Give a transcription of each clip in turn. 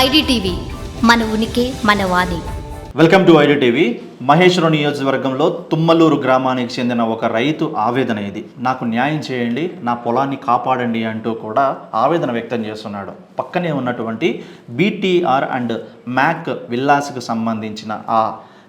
IDTV మన ఉనికి మన వాణి. Welcome to IDTV. మహేశ్వరం నియోజకవర్గంలో తుమ్మలూరు గ్రామానికి చెందిన ఒక రైతు ఆవేదన ఇది. నాకు న్యాయం చేయండి నా పొలాన్ని కాపాడండి అంటూ కూడా ఆవేదన వ్యక్తం చేస్తున్నాడు. పక్కనే ఉన్నటువంటి బీటీఆర్ అండ్ మ్యాక్ విల్లాస్కి సంబంధించిన ఆ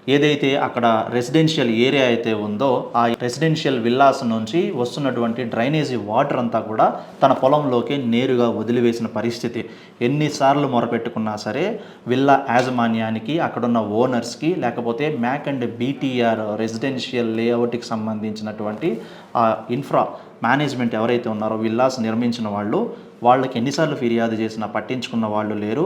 ఏదైతే అక్కడ రెసిడెన్షియల్ ఏరియా అయితే ఉందో ఆ రెసిడెన్షియల్ విల్లాస్ నుంచి వస్తున్నటువంటి డ్రైనేజీ వాటర్ అంతా కూడా తన పొలంలోకి నేరుగా వదిలివేసిన పరిస్థితి. ఎన్నిసార్లు మొరపెట్టుకున్నా సరే విల్లా యాజమాన్యానికి అక్కడున్న ఓనర్స్కి లేకపోతే మ్యాక్ అండ్ బీటీఆర్ రెసిడెన్షియల్ లేఅవుట్కి సంబంధించినటువంటి ఆ ఇన్ఫ్రా మేనేజ్మెంట్ ఎవరైతే ఉన్నారో విల్లాస్ నిర్మించిన వాళ్ళు వాళ్ళకి ఎన్నిసార్లు ఫిర్యాదు చేసినా పట్టించుకున్న వాళ్ళు లేరు.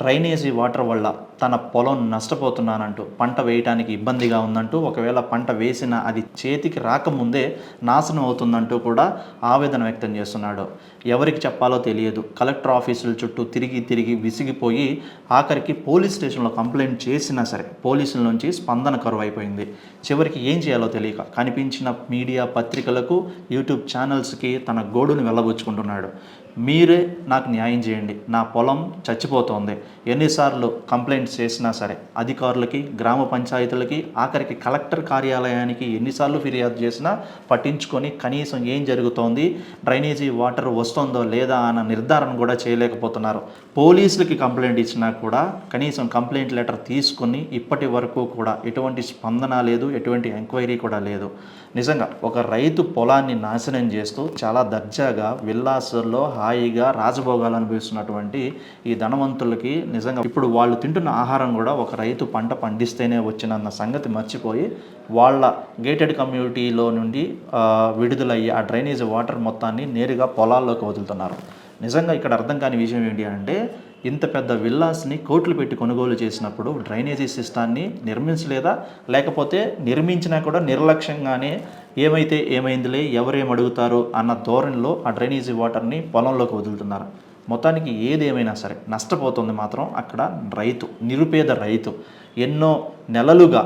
డ్రైనేజీ వాటర్ వల్ల తన పొలం నష్టపోతున్నానంటూ పంట వేయటానికి ఇబ్బందిగా ఉందంటూ ఒకవేళ పంట వేసిన అది చేతికి రాకముందే నాశనం అవుతుందంటూ కూడా ఆవేదన వ్యక్తం చేస్తున్నాడు. ఎవరికి చెప్పాలో తెలియదు. కలెక్టర్ ఆఫీసుల చుట్టూ తిరిగి తిరిగి విసిగిపోయి ఆఖరికి పోలీస్ స్టేషన్లో కంప్లైంట్ చేసినా సరే పోలీసుల నుంచి స్పందన కరువు అయిపోయింది చివరికి ఏం చేయాలో తెలియక కనిపించిన మీడియా పత్రికలకు యూట్యూబ్ ఛానల్స్కి తన గోడును వెళ్ళబుచ్చుకుంటున్నాడు మీరే నాకు న్యాయం చేయండి. నా పొలం చచ్చిపోతోంది. ఎన్నిసార్లు కంప్లైంట్స్ చేసినా సరే అధికారులకి గ్రామ పంచాయతీలకి ఆఖరికి కలెక్టర్ కార్యాలయానికి ఎన్నిసార్లు ఫిర్యాదు చేసినా పట్టించుకొని కనీసం ఏం జరుగుతోంది? డ్రైనేజీ వాటర్ వస్తుందో లేదా అన్న నిర్ధారణ కూడా చేయలేకపోతున్నారు. పోలీసులకి కంప్లైంట్ ఇచ్చినా కూడా కనీసం కంప్లైంట్ లెటర్ తీసుకొని ఇప్పటి వరకు కూడా ఎటువంటి స్పందన లేదు ఎటువంటి ఎంక్వైరీ కూడా లేదు. నిజంగా ఒక రైతు పొలాన్ని నాశనం చేస్తూ చాలా దర్జాగా విల్లాసుల్లో హాయిగా రాజభోగాలు అనుభవిస్తున్నటువంటి ఈ ధనవంతులకి నిజంగా ఇప్పుడు వాళ్ళు తింటున్న ఆహారం కూడా ఒక రైతు పంట పండిస్తేనే వచ్చినన్న సంగతి మర్చిపోయి వాళ్ళ గేటెడ్ కమ్యూనిటీలో నుండి విడుదలయ్యే ఆ డ్రైనేజ్ వాటర్ మొత్తాన్ని నేరుగా పొలాల్లోకి వదులుతున్నారు. నిజంగా ఇక్కడ అర్థం కాని విషయం ఏంటి అంటే ఇంత పెద్ద విల్లాస్ని కోట్లు పెట్టి కొనుగోలు చేసినప్పుడు డ్రైనేజీ సిస్టాన్ని నిర్మించలేదా? లేకపోతే నిర్మించినా కూడా నిర్లక్ష్యంగానే ఏమైతే ఏమైందిలే ఎవరేం అడుగుతారు అన్న ధోరణిలో ఆ డ్రైనేజీ వాటర్ని పొలంలోకి వదులుతున్నారు? మొత్తానికి ఏదేమైనా సరే నష్టపోతుంది మాత్రం అక్కడ రైతు నిరుపేద రైతు. ఎన్నో నెలలుగా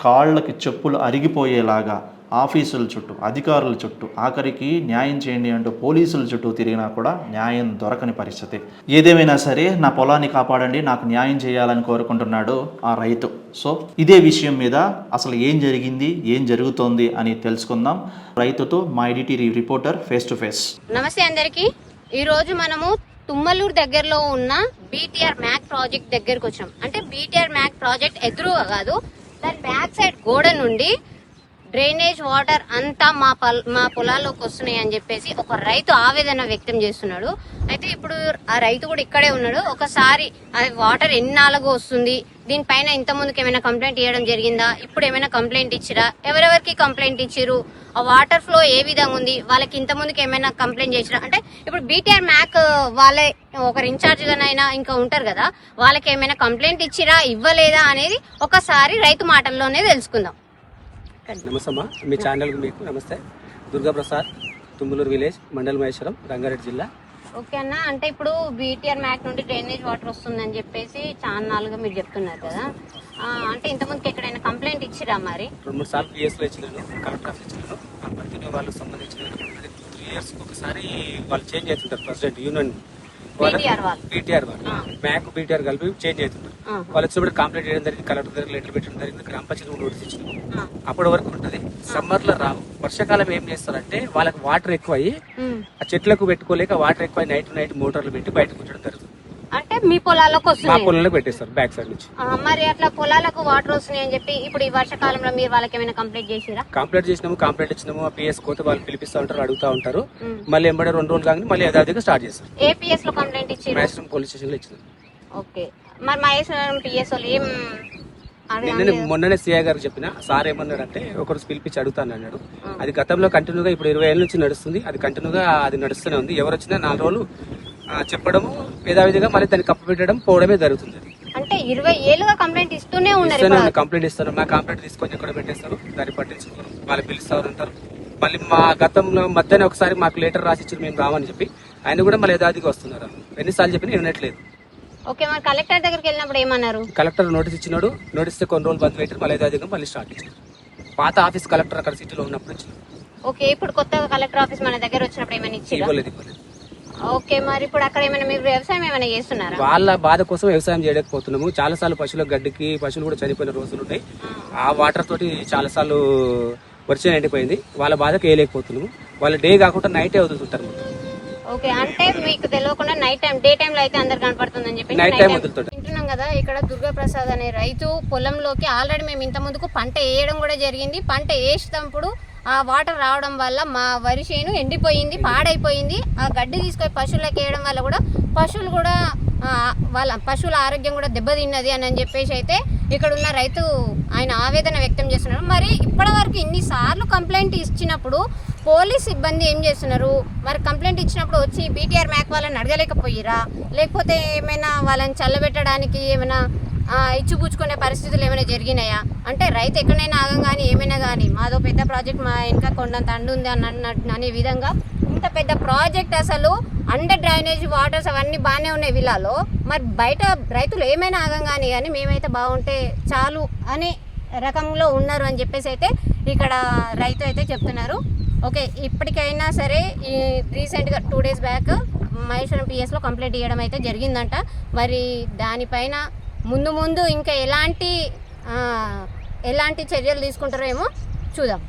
కాళ్ళకి చెప్పులు అరిగిపోయేలాగా ఆఫీసుల చుట్టూ అధికారుల చుట్టూ ఆఖరికి న్యాయం చేయండి అంటూ పోలీసుల చుట్టూ తిరిగినా కూడా న్యాయం దొరకని పరిస్థితి. ఏదేమైనా సరే నా పొలాన్ని కాపాడండి నాకు న్యాయం చేయాలని కోరుకుంటున్నాడు ఆ రైతు. సో ఇదే విషయం మీద అసలు ఏం జరిగింది ఏం జరుగుతోంది అని తెలుసుకుందాం. రైతుతో మా IDTV reporter face to face. నమస్తే అందరికీ. ఈ రోజు మనము తుమ్మలూరు దగ్గరలో ఉన్న బీటీఆర్ మ్యాక్ ప్రాజెక్ట్ దగ్గరకు వచ్చాం. అంటే బీటీఆర్ మ్యాక్ ప్రాజెక్ట్ ఎదురుగా కాదు దాని బ్యాక్ సైడ్ గోడ నుండి డ్రైనేజ్ వాటర్ అంతా మా పల్ మా పొలాల్లోకి వస్తున్నాయి అని చెప్పేసి ఒక రైతు ఆవేదన వ్యక్తం చేస్తున్నాడు. అయితే ఇప్పుడు ఆ రైతు కూడా ఇక్కడే ఉన్నాడు. ఒకసారి వాటర్ ఎన్నాళ్ళకు వస్తుంది. దీనిపైన ఇంత ముందుకు ఏమైనా కంప్లైంట్ ఇవ్వడం జరిగిందా? ఇప్పుడు ఏమైనా కంప్లైంట్ ఇచ్చిరా? ఎవరెవరికి కంప్లైంట్ ఇచ్చిరు ఆ వాటర్ ఫ్లో ఏ విధంగా ఉంది? వాళ్ళకి ఇంత ముందుకు ఏమైనా కంప్లైంట్ చేసిరా? అంటే ఇప్పుడు బీటీఆర్ మ్యాక్ వాళ్ళే ఒకరు ఇన్ఛార్జ్గానైనా ఇంకా ఉంటారు కదా వాళ్ళకి ఏమైనా కంప్లైంట్ ఇచ్చిరా ఇవ్వలేదా అనేది ఒకసారి రైతు మాటల్లోనే తెలుసుకుందాం. నమస్తే అమ్మా మీ ఛానల్కి మీకు నమస్తే. దుర్గా ప్రసాద్ తుమ్ములూరు విలేజ్ మండల్ మహేశ్వరం రంగారెడ్డి జిల్లా. ఓకే అన్న అంటే ఇప్పుడు బీటీఆర్ మ్యాక్ నుండి డ్రైనేజ్ వాటర్ వస్తుందని చెప్పేసి చాలా నాలుగా మీరు చెప్తున్నారు కదా. అంటే ఇంతకుముందుకు ఎక్కడైనా కంప్లైంట్ ఇచ్చిరా మరి? రెండు మూడు సార్లు పిఎస్లో ఇచ్చినాను కలెక్టర్ ఆఫీస్ ఇచ్చినాను. వాళ్ళకి సంబంధించిన త్రీ ఇయర్స్ ఒకసారి వాళ్ళు చేంజ్ అవుతుంటారు ప్రెసిడెంట్ యూనియన్ బీటీఆర్ వాళ్ళు. మ్యాక్ బీటీఆర్ కలిపి చేంజ్ అవుతుంటారు ఆ. వాళ్ళు వచ్చినప్పుడు కంప్లైంట్ చేయడం జరిగింది కలెక్టర్ దగ్గర లెటర్ పెట్టడం జరిగింది గ్రామ పంచాయతీ నోటీస్ ఇచ్చినాము ఆ. అప్పటి వరకు ఉంటుంది. సమ్మర్లో రావు. వర్షాకాలం ఏం చేస్తారంటే వాళ్ళకి వాటర్ ఎక్కువ అయ్యి. ఆ చెట్లకు పెట్టుకోలేక వాటర్ ఎక్కువ నైట్ నైట్ మోటార్లు పెట్టి బయటకు ఉంచడం జరుగుతుంది. మీ పొలాలకు మా వస్తున్నాయి పొలంలో పెట్టేస్తారు బ్యాక్ సైడ్ నుంచి. ఆ, మరి అట్లా పొలాలకు వాటర్ వస్తున్నాయి అని చెప్పి ఇప్పుడు ఈ వర్షాకాలంలో మీరు వాళ్ళకి ఏమైనా కంప్లైంట్ చేసిరా? కంప్లైంట్ చేసినాము కంప్లైంట్ ఇచ్చినాము పిఎస్ కోతే వాళ్ళు పిలిపిస్తా ఉంటారు అడుగుతా ఉంటారు. మళ్ళీ ఎంబడే రెండు రోజులు కానీ మళ్ళీ యథావిధిగా స్టార్ట్ చేస్తారు. ఏపీఎస్లో కంప్లైంట్ ఇచ్చిరా మ్యాక్సిమం పోలీస్ స్టేషన్లో ఇచ్చినారు. ఓకే మరి మహేశ్వరం పిఎస్ వాళ్ళు ఏం మొన్ననే సిఐ గారికి చెప్పిన సార్ ఏమన్నాడంటే ఒకరు పిలిపించి అడుగుతాను అన్నాడు. అది గతంలో కంటిన్యూగా ఇప్పుడు ఇరవై ఏళ్ళ నుంచి నడుస్తుంది అది కంటిన్యూగా అది నడుస్తూనే ఉంది. ఎవరు వచ్చినా నాలుగు రోజులు ఆ, చెప్పడము యథావిధిగా మళ్ళీ దాన్ని కప్పు పెట్టడం పోవడమే జరుగుతుంది. అంటే ఇరవై ఏళ్ళుగా కంప్లైంట్ ఇస్తూనే ఉన్నారు ఇస్తూనే కంప్లైంట్ ఇస్తారు మా కంప్లైంట్ తీసుకొని ఎక్కడ పెట్టేస్తారు? దాన్ని పట్టించుకోరు. వాళ్ళు పిలుస్తారు అంటారు మళ్ళీ మా గతంలో మధ్యాహ్నం ఒకసారి మాకు లెటర్ రాసి ఇచ్చారు మేము రామని చెప్పి. ఆయన కూడా మళ్ళీ యథావిధిగా వస్తున్నారు. ఎన్నిసార్లు చెప్పినా వినట్లేదు. ఓకే మరి కలెక్టర్ దగ్గరికి వెళ్ళినప్పుడు ఏమన్నారు? కలెక్టర్ నోటీస్ ఇచ్చినాడు. నోటీస్ కొన్ని రోజులు బంద్ పెట్టారు మళ్ళీ యథావిధిగా మళ్ళీ స్టార్ట్ ఇచ్చారు. పాత ఆఫీస్ కలెక్టర్ అక్కడ సిటీలో ఉన్నప్పుడు ఇచ్చిన ఓకే ఇప్పుడు కొత్తగా కలెక్టర్ ఆఫీస్ మన దగ్గర వచ్చినప్పుడు ఏమైనా ఇచ్చిరా ఇవ్వలేదు ఇవ్వలేదు. ఓకే మరి ఇప్పుడు అక్కడ ఏమైనా మీరు వ్యవసాయం ఏమైనా చేస్తున్నారా? వాళ్ళ బాధ కోసం వ్యవసాయం చేయలేకపోతున్నాము. చాలా సార్లు పశువుల గడ్డికి పశువులు కూడా చనిపోయిన రోజులు ఉన్నాయి ఆ వాటర్ తోటి చాలా సార్లు వర్షం ఎండిపోయింది. వాళ్ళ బాధకు వేయలేకపోతున్నాము వాళ్ళ డే కాకుండా నైటే వదులుతుంటారు ఓకే అంటే మీకు తెలియకుండా నైట్ టైం డే టైం లో అయితే అందరు కనపడుతుందని చెప్పి నైట్ టైం వదులుతుంటారు. వింటున్నాం కదా ఇక్కడ దుర్గా ప్రసాద్ అనే రైతు పొలంలోకి ఆల్రెడీ మేము ఇంత ముందుకు పంట వేయడం కూడా జరిగింది. పంట వేసేటప్పుడు ఆ వాటర్ రావడం వల్ల మా వరి చేను ఎండిపోయింది పాడైపోయింది. ఆ గడ్డి తీసుకొని పశువులకు వేయడం వల్ల కూడా పశువులు కూడా వాళ్ళ పశువుల ఆరోగ్యం కూడా దెబ్బతిన్నది అని అని చెప్పేసి అయితే ఇక్కడ ఉన్న రైతు ఆయన ఆవేదన వ్యక్తం చేస్తున్నారు. మరి ఇప్పటి వరకు ఇన్నిసార్లు కంప్లైంట్ ఇచ్చినప్పుడు పోలీస్ సిబ్బంది ఏం చేస్తున్నారు? మరి కంప్లైంట్ ఇచ్చినప్పుడు వచ్చి బీటీఆర్ మ్యాక్ వాళ్ళని అడగలేకపోయిరా? లేకపోతే ఏమైనా వాళ్ళని చల్లబెట్టడానికి ఏమైనా ఇచ్చిపుచ్చుకునే పరిస్థితులు ఏమైనా జరిగినాయా? అంటే రైతు ఎక్కడైనా ఆగం కానీ ఏమైనా కానీ మాదో పెద్ద ప్రాజెక్ట్ మా ఇంకా కొండంత అండు ఉంది అని అన్న- అనే విధంగా ఇంత పెద్ద ప్రాజెక్ట్ అసలు అండర్ డ్రైనేజ్ వాటర్స్ అవన్నీ బాగానే ఉన్నాయి విల్లాలో మరి బయట రైతులు ఏమైనా ఆగం కానీ కానీ మేమైతే బాగుంటే చాలు అనే రకంలో ఉన్నారు అని చెప్పేసి అయితే ఇక్కడ రైతు అయితే చెప్తున్నారు. ఓకే ఇప్పటికైనా సరే ఈ రీసెంట్గా టూ డేస్ బ్యాక్ మహేశ్వరం పిఎస్లో కంప్లైంట్ ఇవ్వడం అయితే జరిగిందంట. మరి దానిపైన ముందు ముందు ఇంకా ఎలాంటి ఎలాంటి చర్యలు తీసుకుంటారో ఏమో చూద్దాం.